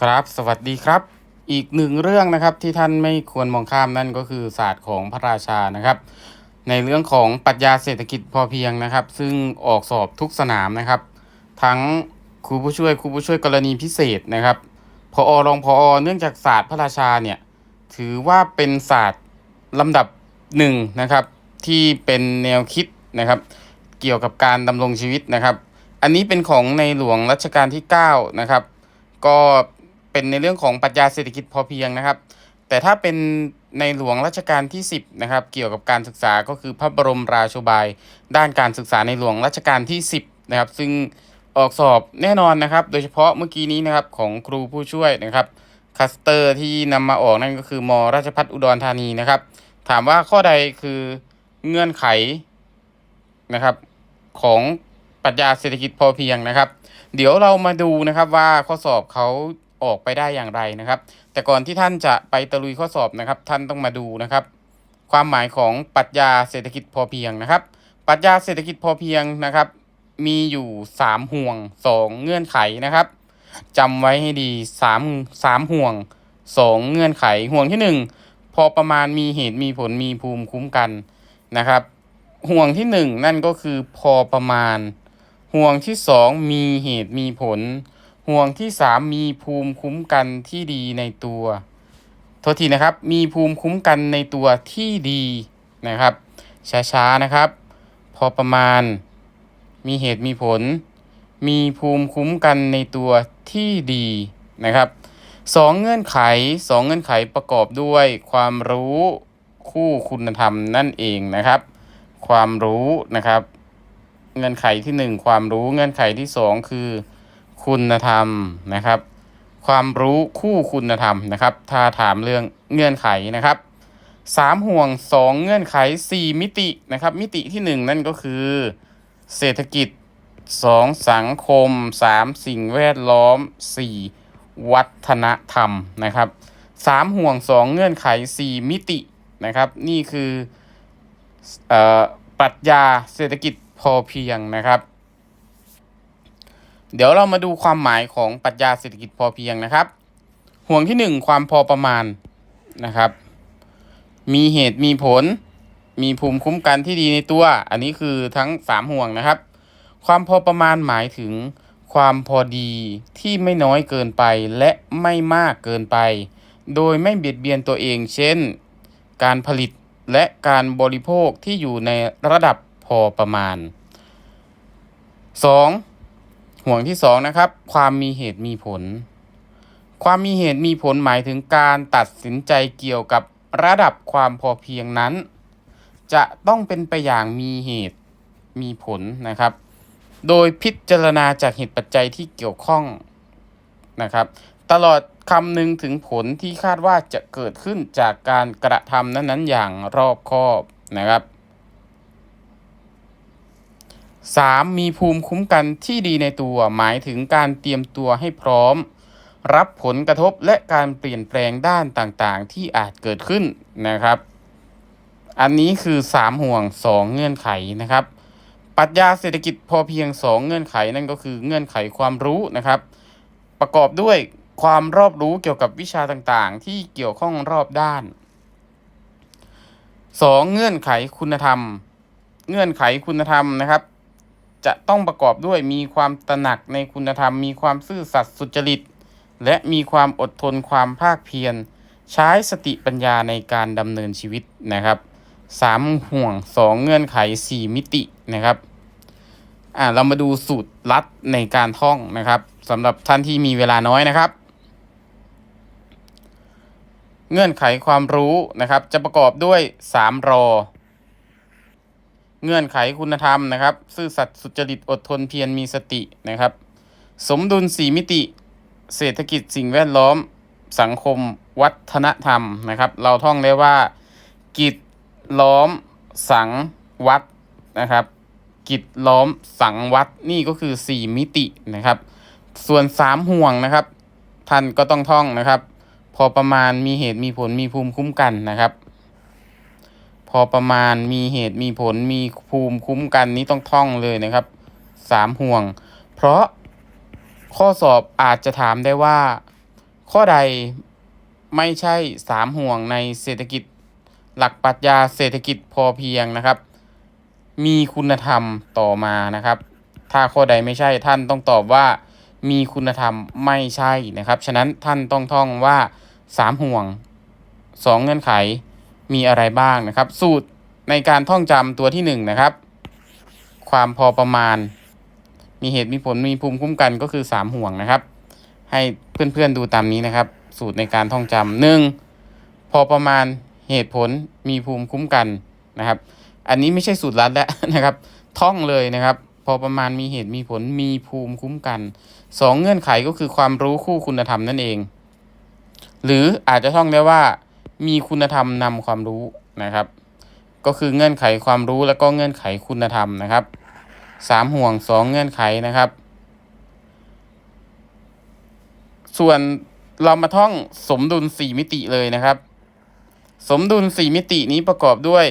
ครับ สวัสดีครับ อีกหนึ่งเรื่องนะครับที่ท่านไม่ควรมองข้ามนั่นก็คือศาสตร์ของพระราชานะครับ ในเรื่องของปรัชญาเศรษฐกิจพอเพียงนะครับ ซึ่งออกสอบทุกสนามนะครับ ทั้งครูผู้ช่วยครูผู้ช่วยกรณีพิเศษนะครับพอรองพอเนื่องจากศาสตร์พระราชาเนี่ยถือว่าเป็นศาสตร์ลำดับหนึ่งนะครับ ที่เป็นแนวคิดนะครับ เกี่ยวกับการดำรงชีวิตนะครับ อันนี้เป็นของในหลวงรัชกาลที่9นะครับก็ เป็นในเรื่องของปรัชญาเศรษฐกิจพอเพียงนะครับ แต่ถ้าเป็นในหลวงรัชกาลที่ 10นะครับเกี่ยวกับการศึกษาก็คือพระบรมราโชบาย ด้านการศึกษาในหลวงรัชกาลที่ 10นะครับซึ่งออกสอบแน่นอนนะครับ โดยเฉพาะเมื่อกี้นี้นะครับของครูผู้ช่วยนะครับคัสเตอร์ที่นำมาออกนั่นก็คือมราชพัฒอุดรธานีนะครับ ถามว่าข้อใดคือเงื่อนไขนะครับของปรัชญาเศรษฐกิจพอเพียงนะครับ เดี๋ยวเรามาดูนะครับว่าข้อสอบเขา ออกไปได้อย่างไรนะครับ แต่ก่อนที่ท่านจะไปตะลุยข้อสอบนะครับ ท่านต้องมาดูนะครับ ความหมายของปรัชญาเศรษฐกิจพอเพียงนะครับ ปรัชญาเศรษฐกิจพอเพียงนะครับ มีอยู่สามห่วงสองเงื่อนไขนะครับจำไว้ให้ดีสามสามห่วงสองเงื่อนไขห่วงที่หนึ่งพอประมาณมีเหตุมีผลมีภูมิคุ้มกันนะครับ ห่วงที่หนึ่งนั่นก็คือพอประมาณ ห่วงที่สองมีเหตุมีผล ห่วงที่สามมีภูมิคุ้มกันที่ดีในตัวโทษทีนะครับ มีภูมิคุ้มกันในตัวที่ดีนะครับ ช้าๆนะครับ พอประมาณ มีเหตุมีผล มีภูมิคุ้มกันในตัวที่ดีนะครับสองเงื่อนไขสองเงื่อนไขประกอบด้วยความรู้คู่คุณธรรมนั่นเองนะครับ ความรู้นะครับ เงื่อนไขที่หนึ่งความรู้เงื่อนไขที่สองคือ คุณธรรมนะครับ ความรู้คู่คุณธรรมนะครับ ถ้าถามเรื่องเงื่อนไขนะครับสามห่วงสองเงื่อนไขสี่มิตินะครับ มิติที่หนึ่งนั่นก็คือ เศรษฐกิจสองสังคมสามสิ่งแวดล้อมสี่วัฒนธรรมนะครับสามห่วงสองเงื่อนไขสี่มิตินะครับ นี่คือเอ่อปรัชญาเศรษฐกิจพอเพียงนะครับ เดี๋ยวเรามาดูความหมายของปรัชญาเศรษฐกิจพอเพียงนะครับ ห่วงที่หนึ่งความพอประมาณนะครับ มีเหตุมีผล มีภูมิคุ้มกันที่ดีในตัว อันนี้คือทั้งสามห่วงนะครับ ความพอประมาณหมายถึงความพอดีที่ไม่น้อยเกินไปและไม่มากเกินไป โดยไม่เบียดเบียนตัวเอง เช่น การผลิตและการบริโภคที่อยู่ในระดับพอประมาณ 2. ห่วงที่2นะครับ ความมีเหตุมีผล ความมีเหตุมีผลหมายถึงการตัดสินใจเกี่ยวกับระดับความพอเพียงนั้น จะต้องเป็นไปอย่างมีเหตุมีผลนะครับ โดยพิจารณาจากเหตุปัจจัยที่เกี่ยวข้องนะครับ ตลอดคำนึงถึงผลที่คาดว่าจะเกิดขึ้นจากการกระทำนั้นๆ อย่างรอบคอบนะครับ 3. มีภูมิคุ้มกันที่ดีในตัว หมายถึงการเตรียมตัวให้พร้อม รับผลกระทบและการเปลี่ยนแปลงด้านต่างๆ ที่อาจเกิดขึ้นนะครับ อันนี้คือ 3 ห่วง 2 เงื่อนไขนะครับปรัชญาเศรษฐกิจพอเพียง 2 เงื่อนไขนั่นก็คือเงื่อนไขความรู้นะครับ ประกอบด้วยความรอบรู้เกี่ยวกับวิชาต่างๆ ที่เกี่ยวข้องรอบด้าน 2. เงื่อนไขคุณธรรม เงื่อนไขคุณธรรมนะครับ จะต้องประกอบด้วยมีความตระหนักในคุณธรรม มีความซื่อสัตย์สุจริต และมีความอดทนความภาคเพียร ใช้สติปัญญาในการดำเนินชีวิตนะครับสามห่วงสองเงื่อนไขสี่มิตินะครับอ่าเรามาดูสูตรลัดในการท่องนะครับสำหรับท่านที่มีเวลาน้อยนะครับ เงื่อนไขความรู้นะครับ จะประกอบด้วย3รอ เงื่อนไขคุณธรรมนะครับ ซื่อสัตย์สุจริตอดทนเพียรมีสตินะครับ สมดุลสี่มิติ เศรษฐกิจสิ่งแวดล้อม สังคม วัฒนธรรมนะครับ เราท่องได้ว่า กิจล้อมสังวัดนะครับ กิจล้อมสังวัดนี่ก็คือสี่มิตินะครับ ส่วนสามห่วงนะครับ ท่านก็ต้องท่องนะครับ พอประมาณมีเหตุมีผลมีภูมิคุ้มกันนะครับ พอประมาณมีเหตุมีผลมีภูมิคุ้มกันนี้ต้องท่องเลยนะครับสามห่วง เพราะข้อสอบอาจจะถามได้ว่า ข้อใดไม่ใช่สามห่วงในเศรษฐกิจหลักปรัชญาเศรษฐกิจพอเพียงนะครับ มีคุณธรรมต่อมานะครับ ถ้าข้อใดไม่ใช่ท่านต้องตอบว่ามีคุณธรรมไม่ใช่นะครับ ฉะนั้นท่านต้องท่องว่าสามห่วงสองเงื่อนไข มีอะไรบ้างนะครับ สูตรในการท่องจำตัวที่หนึ่งนะครับ ความพอประมาณ มีเหตุมีผลมีภูมิคุ้มกันก็คือสามห่วงนะครับ ให้เพื่อนๆดูตามนี้นะครับ สูตรในการท่องจำหนึ่งพอประมาณเหตุผลมีภูมิคุ้มกันนะครับ อันนี้ไม่ใช่สูตรลัดแล้วนะครับ ท่องเลยนะครับ พอประมาณมีเหตุมีผลมีภูมิคุ้มกันสองเงื่อนไขก็คือความรู้คู่คุณธรรมนั่นเอง หรืออาจจะท่องได้ว่า มีคุณธรรมนำความรู้นะครับ ก็คือเงื่อนไขความรู้แล้วก็เงื่อนไขคุณธรรมนะครับสามห่วงสองเงื่อนไขนะครับ ส่วนเรามาท่องสมดุลสี่มิติเลยนะครับ สมดุลสี่มิตินี้ประกอบด้วย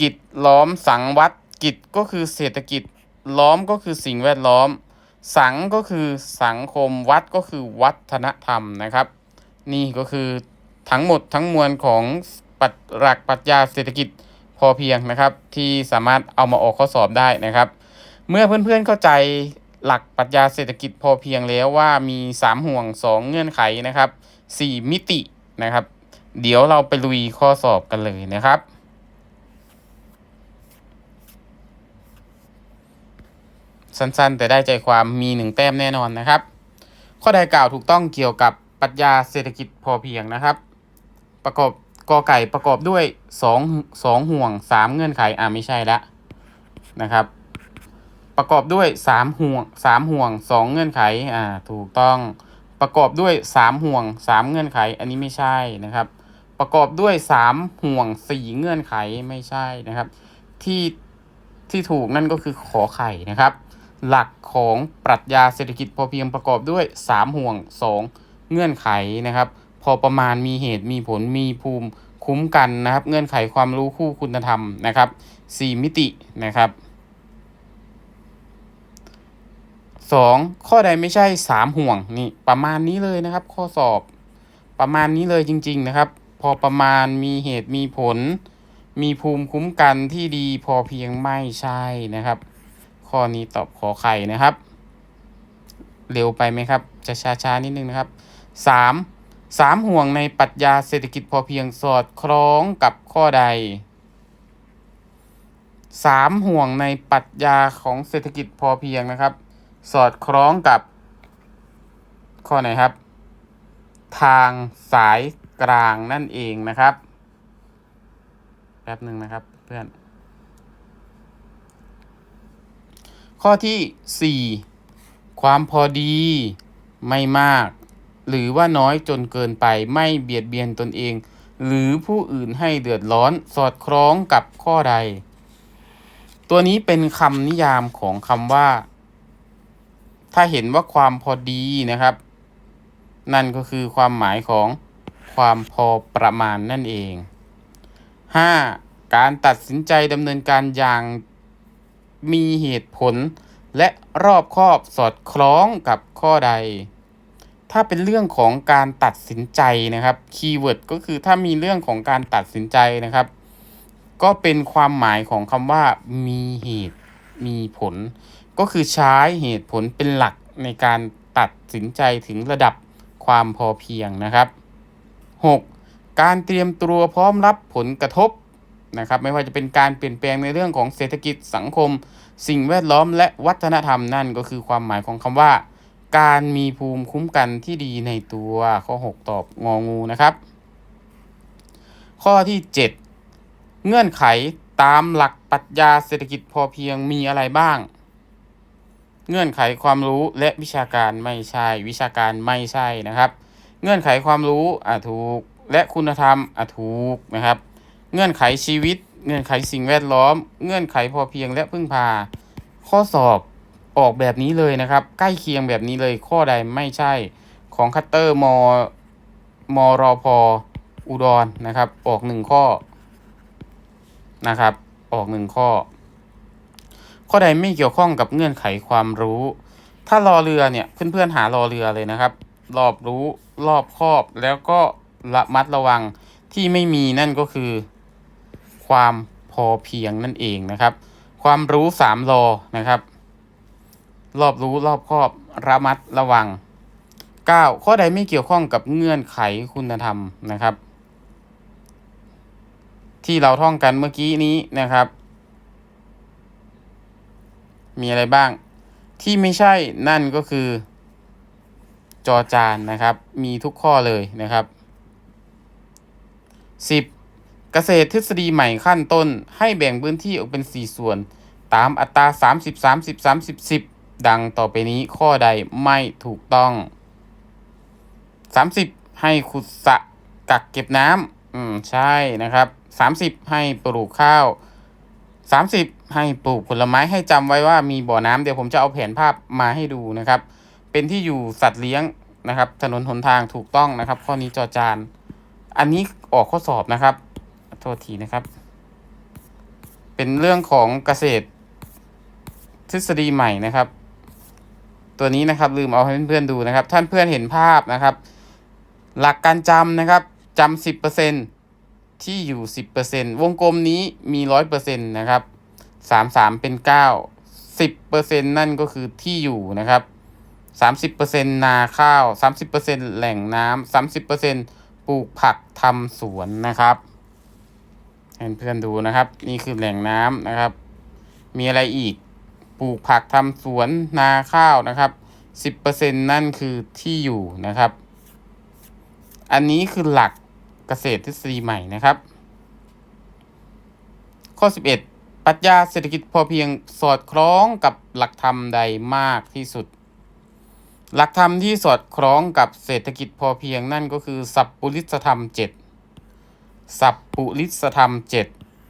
กิจล้อมสังวัดกิจก็คือเศรษฐกิจล้อมก็คือสิ่งแวดล้อม สังก็คือสังคมวัดก็คือวัฒนธรรมนะครับ นี่ก็คือ ทั้งหมดทั้งมวลของปัจหลักปรัชญาเศรษฐกิจพอเพียงนะครับ ที่สามารถเอามาออกข้อสอบได้นะครับ เมื่อเพื่อนๆเข้าใจหลักปรัชญาเศรษฐกิจพอเพียงแล้วว่ามี 3 ห่วง 2 เงื่อนไขนะครับ 4 มิตินะครับ เดี๋ยวเราไปลุยข้อสอบกันเลยนะครับ สั้นๆ แต่ได้ใจความมีหนึ่งแต้มแน่นอนนะครับ ข้อใดกล่าวถูกต้องเกี่ยวกับปรัชญาเศรษฐกิจพอเพียงนะครับ ประกอบกอไก่ประกอบด้วย2 2ห่วง3เงื่อนไขอ่าไม่ใช่ละนะครับ ประกอบด้วย3ห่วง3ห่วง2เงื่อนไขอ่าถูกต้องประกอบด้วย3ห่วง3เงื่อนไข อันนี้ไม่ใช่นะครับ ประกอบด้วย3ห่วง4เงื่อนไขไม่ใช่นะครับ ที่ที่ถูกนั่นก็คือขอไข่นะครับ หลักของปรัชญาเศรษฐกิจพอเพียงประกอบด้วย3ห่วง2เงื่อนไขนะครับ พอประมาณมีเหตุมีผลมีภูมิคุ้มกันนะครับ เงื่อนไขความรู้คู่คุณธรรมนะครับ 4 มิตินะครับสองข้อใดไม่ใช่สามห่วงนี่ประมาณนี้เลยนะครับ ข้อสอบประมาณนี้เลยจริง ๆ นะครับ พอประมาณมีเหตุมีผล มีภูมิคุ้มกันที่ดีพอเพียงไม่ใช่นะครับ ข้อนี้ตอบขอไข่นะครับ เร็วไปไหมครับจะช้าๆนิดนึงนะครับสาม สามห่วงในปรัชญาเศรษฐกิจพอเพียงสอดคล้องกับข้อใดสามห่วงในปรัชญาของเศรษฐกิจพอเพียงนะครับ สอดคล้องกับข้อไหนครับ ทางสายกลางนั่นเองนะครับแป๊บหนึ่งนะครับเพื่อน ข้อที่4ความพอดีไม่มาก หรือว่าน้อยจนเกินไปไม่เบียดเบียนตนเอง หรือผู้อื่นให้เดือดร้อนสอดคล้องกับข้อใด ตัวนี้เป็นคำนิยามของคำว่า ถ้าเห็นว่าความพอดีนะครับ นั่นก็คือความหมายของความพอประมาณนั่นเอง 5. การตัดสินใจดำเนินการอย่างมีเหตุผล และรอบคอบสอดคล้องกับข้อใด ถ้าเป็นเรื่องของการตัดสินใจนะครับคีย์เวิร์ดก็คือถ้ามีเรื่องของการตัดสินใจนะครับ ก็เป็นความหมายของคำว่า มีเหตุมีผล ก็คือใช้เหตุผลเป็นหลักในการตัดสินใจถึงระดับความพอเพียงนะครับ 6. การเตรียมตัวพร้อมรับผลกระทบนะครับ ไม่ว่าจะเป็นการเปลี่ยนแปลงในเรื่องของเศรษฐกิจสังคม สิ่งแวดล้อมและวัฒนธรรมนั่นก็คือความหมายของคำว่า การมีภูมิคุ้มกันที่ดีในตัวข้อ 6 ตอบงองูนะครับ ข้อที่ 7 เงื่อนไขตามหลักปรัชญาเศรษฐกิจพอเพียงมีอะไรบ้าง เงื่อนไขความรู้และวิชาการไม่ใช่ วิชาการไม่ใช่นะครับ เงื่อนไขความรู้อะถูก และคุณธรรมอะถูกนะครับ เงื่อนไขชีวิต เงื่อนไขสิ่งแวดล้อม เงื่อนไขพอเพียงและพึ่งพา ข้อสอบ ออกแบบนี้เลยนะครับ ใกล้เคียงแบบนี้เลยข้อใดไม่ใช่ของคัตเตอร์มอมรอพอุดรนะครับ ออกหนึ่งข้อนะครับ ออกหนึ่งข้อ ข้อใดไม่เกี่ยวข้องกับเงื่อนไขความรู้ ถ้ารอเรือเนี่ยเพื่อนๆหารอเรือเลยนะครับ รอบรู้รอบครอบแล้วก็ระมัดระวังที่ไม่มีนั่นก็คือ ความพอเพียงนั่นเองนะครับ ความรู้สามรอนะครับ รอบรู้รอบคอบระมัดระวัง 9. ข้อใดไม่เกี่ยวข้องกับเงื่อนไขคุณธรรมนะครับ ที่เราท่องกันเมื่อกี้นี้นะครับ มีอะไรบ้าง ที่ไม่ใช่นั่นก็คือ จอจานนะครับ มีทุกข้อเลยนะครับ 10. เกษตรทฤษฎีใหม่ขั้นต้นให้แบ่งพื้นที่ออกเป็น 4 ส่วน ตามอัตรา 30 30 30 10 ดังต่อไปนี้ข้อใดไม่ถูกต้อง 30 ให้ขุดสะกักเก็บน้ำอืมใช่นะครับ 30 ให้ปลูกข้าว 30 ให้ปลูกผลไม้ให้จำไว้ว่ามีบ่อน้ำเดี๋ยวผมจะเอาแผนภาพมาให้ดูนะครับ เป็นที่อยู่สัตว์เลี้ยงนะครับ ถนนหนทางถูกต้องนะครับ ข้อนี้จอจาน อันนี้ออกข้อสอบนะครับ โทษทีนะครับ เป็นเรื่องของเกษตรทฤษฎีใหม่นะครับ ตัวนี้นะครับลืมเอาให้เพื่อนๆดูนะครับ ท่านเพื่อนเห็นภาพนะครับ หลักการจำนะครับจำสิบเปอร์เซ็นที่อยู่สิบเปอร์เซ็นวงกลมนี้มีร้อยเปอร์เซ็นนะครับสามสามเป็นเก้าสิบเปอร์เซ็นนั่นก็คือที่อยู่นะครับสามสิบเปอร์เซ็นนาข้าวสามสิบเปอร์เซ็นแหล่งน้ำสามสิบเปอร์เซ็นปลูกผักทำสวนนะครับให้เพื่อนดูนะครับ นี่คือแหล่งน้ำนะครับ มีอะไรอีก ปลูกผักทำสวนนาข้าวนะครับสิบเปอร์เซ็นนั่นคือที่อยู่นะครับ อันนี้คือหลักเกษตรทฤษฎีใหม่นะครับ ข้อ11ปรัชญาเศรษฐกิจพอเพียงสอดคล้องกับหลักธรรมใดมากที่สุด หลักธรรมที่สอดคล้องกับเศรษฐกิจพอเพียงนั่นก็คือ สัพปุริสธรรม7สัพปุริสธรรม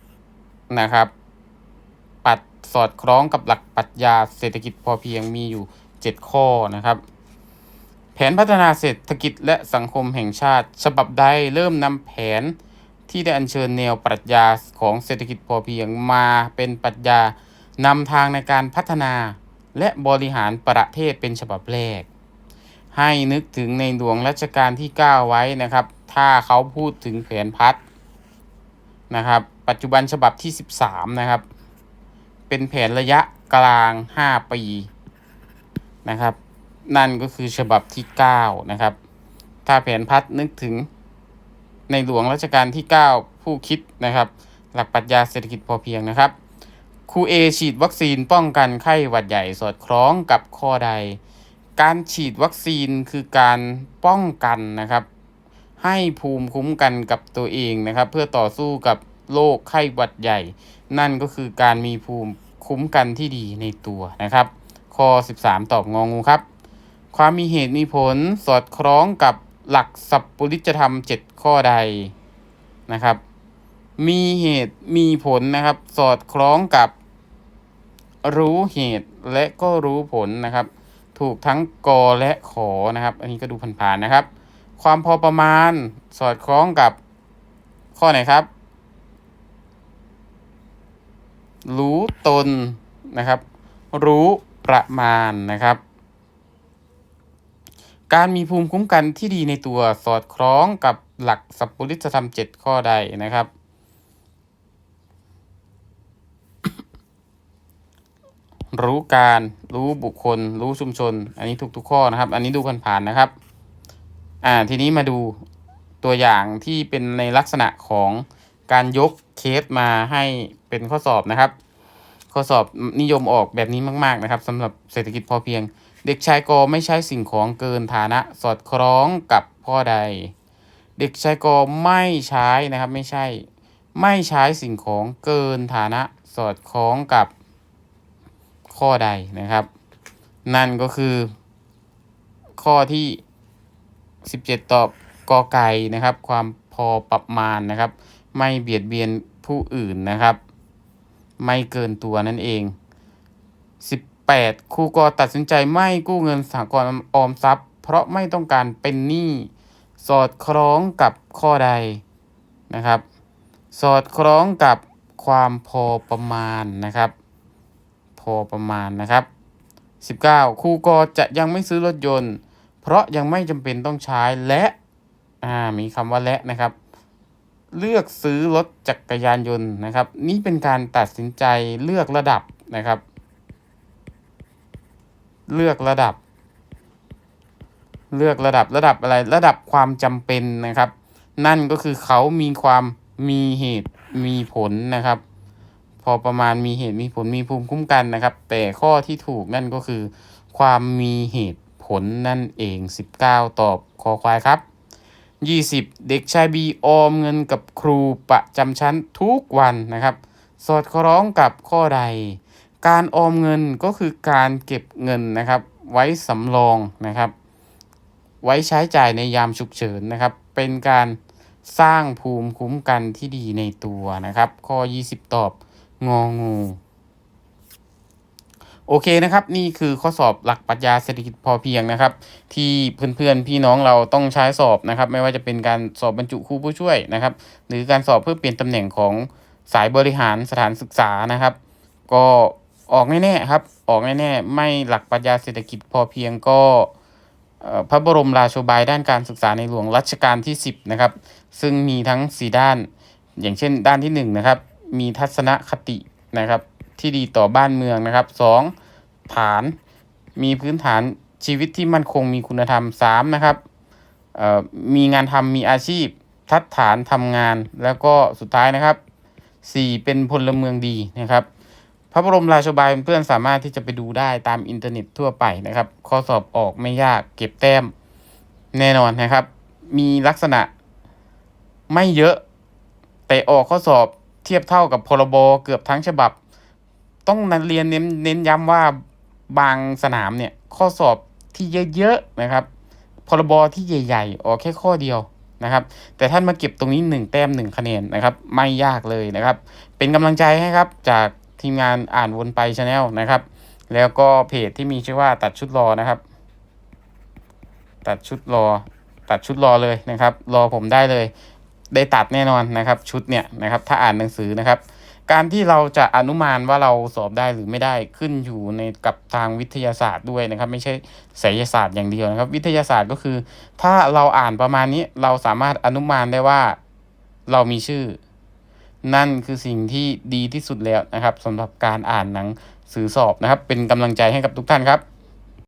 7นะครับ สอดคล้องกับหลักปรัชญาเศรษฐกิจพอเพียงมีอยู่ 7 ข้อนะครับ แผนพัฒนาเศรษฐกิจและสังคมแห่งชาติ ฉบับใดเริ่มนำแผนที่ได้อัญเชิญแนวปรัชญาของเศรษฐกิจพอเพียงมาเป็นปรัชญานำทางในการพัฒนาและบริหารประเทศเป็นฉบับแรก ให้นึกถึงในหลวงรัชกาลที่ 9 ไว้นะครับ ถ้าเขาพูดถึงแผนพัฒนะครับ ปัจจุบันฉบับที่ 13 นะครับ เป็นแผนระยะกลาง 5 ปีนะครับ นั่นก็คือฉบับที่ 9 นะครับ ถ้าแผนพัฒนึกถึงในหลวงรัชกาลที่ 9 ผู้คิดนะครับ หลักปรัชญาเศรษฐกิจพอเพียงนะครับครูเอฉีดวัคซีนป้องกันไข้หวัดใหญ่สอดคล้องกับข้อใด การฉีดวัคซีนคือการป้องกันนะครับ ให้ภูมิคุ้มกันกับตัวเองนะครับ เพื่อต่อสู้กับโรคไข้หวัดใหญ่ นั่นก็คือการมีภูมิคุ้มกันที่ดีในตัวนะครับ ข้อ 13 ตอบงองูครับ ความมีเหตุมีผลสอดคล้องกับหลักสัพปุริจธรรม 7 ข้อใดนะครับ มีเหตุมีผลนะครับ สอดคล้องกับรู้เหตุและก็รู้ผลนะครับ ถูกทั้งกอและขอนะครับ อันนี้ก็ดูผ่านๆนะครับ ความพอประมาณสอดคล้องกับข้อไหนครับ รู้ตนนะครับ รู้ประมาณนะครับ การมีภูมิคุ้มกันที่ดีในตัวสอดคล้องกับหลักสัพพุริสธรรม7ข้อใดนะครับ รู้การรู้บุคคล รู้ชุมชน อันนี้ทุกทุกข้อนะครับ อันนี้ดูผ่านๆนะครับ อ่าทีนี้มาดูตัวอย่างที่เป็นในลักษณะของการยกเคสมาให้ เป็นข้อสอบนะครับ ข้อสอบนิยมออกแบบนี้มาก ๆนะครับสำหรับเศรษฐกิจพอเพียง เด็กชายกไม่ใช้สิ่งของเกินฐานะสอดคล้องกับข้อใด เด็กชายกไม่ใช้นะครับไม่ใช่ ไม่ใช้สิ่งของเกินฐานะสอดคล้องกับข้อใดนะครับ นั่นก็คือ ข้อที่ 17 ตอบกอไก่นะครับ ความพอประมาณนะครับ ไม่เบียดเบียนผู้อื่นนะครับ ไม่เกินตัวนั่นเอง 18 ครูกอตัดสินใจไม่กู้เงินสหกรณ์ออมทรัพย์ เพราะไม่ต้องการเป็นหนี้สอดคล้องกับข้อใดนะครับ สอดคล้องกับความพอประมาณนะครับ พอประมาณนะครับ 19 ครูกอจะยังไม่ซื้อรถยนต์ เพราะยังไม่จำเป็นต้องใช้และอ่ามีคำว่าและนะครับ เลือกซื้อรถจักรยานยนต์นะครับ นี่เป็นการตัดสินใจเลือกระดับนะครับ เลือกระดับ เลือกระดับระดับอะไรระดับความจำเป็นนะครับ นั่นก็คือเขามีความมีเหตุมีผลนะครับ พอประมาณมีเหตุมีผลมีภูมิคุ้มกันนะครับ แต่ข้อที่ถูกนั่นก็คือ ความมีเหตุผลนั่นเอง 19 ตอบคอควายครับ 20 เด็กชายบีออมเงินกับครูประจำชั้นทุกวันนะครับ สอดคล้องกับข้อใด การออมเงินก็คือการเก็บเงินนะครับ ไว้สำรองนะครับ ไว้ใช้จ่ายในยามฉุกเฉินนะครับ เป็นการสร้างภูมิคุ้มกันที่ดีในตัวนะครับ ข้อ 20 ตอบงองู โอเคนะครับ นี่คือข้อสอบหลักปรัชญาเศรษฐกิจพอเพียงนะครับ ที่เพื่อนๆพี่น้องเราต้องใช้สอบนะครับ ไม่ว่าจะเป็นการสอบบรรจุครูผู้ช่วยนะครับ หรือการสอบเพื่อเปลี่ยนตำแหน่งของสายบริหารสถานศึกษานะครับ ก็ออกแน่ๆครับ ออกแน่ๆไม่หลักปรัชญาเศรษฐกิจพอเพียงก็พระบรมราโชบายด้านการศึกษาในหลวงรัชกาลที่ 10 นะครับ ซึ่งมีทั้ง 4 ด้าน อย่างเช่น ด้านที่1นะครับ มีทัศนคตินะครับที่ดีต่อบ้านเมืองนะครับ 2. ฐาน มีพื้นฐานชีวิตที่มั่นคงมีคุณธรรม3นะครับเอ่อมีงานทำมีอาชีพ ทัดฐานทำงานแล้วก็สุดท้ายนะครับ4เป็นพลเมืองดีนะครับ พระบรมราชบายเพื่อนสามารถที่จะไปดูได้ตามอินเทอร์เน็ตทั่วไปนะครับ ข้อสอบออกไม่ยากเก็บแต้มแน่นอนนะครับ มีลักษณะไม่เยอะ แต่ออกข้อสอบเทียบเท่ากับพรบเกือบทั้งฉบับ ต้องนันเรียนเน้นเน้นย้ำว่า บางสนามเนี่ยข้อสอบที่เยอะๆนะครับพรบที่ใหญ่ๆออกแค่ข้อเดียวนะครับ แต่ท่านมาเก็บตรงนี้ 1 แต้ม 1 คะแนนนะครับ ไม่ยากเลยนะครับ เป็นกำลังใจให้ครับจากทีมงานอ่านวนไปชาแนลนะครับ แล้วก็เพจที่มีชื่อว่าตัดชุดรอนะครับ ตัดชุดรอ ตัดชุดรอเลยนะครับ รอผมได้เลย ได้ตัดแน่นอนนะครับ ชุดเนี่ยนะครับ ถ้าอ่านหนังสือนะครับ การที่เราจะอนุมานว่าเราสอบได้หรือไม่ได้ขึ้นอยู่ในกับทางวิทยาศาสตร์ด้วยนะครับ ไม่ใช่ไสยศาสตร์อย่างเดียวนะครับ วิทยาศาสตร์ก็คือ ถ้าเราอ่านประมาณนี้เราสามารถอนุมานได้ว่าเรามีชื่อ นั่นคือสิ่งที่ดีที่สุดแล้วนะครับสำหรับการอ่านหนังสือสอบนะครับ เป็นกำลังใจให้กับทุกท่านครับ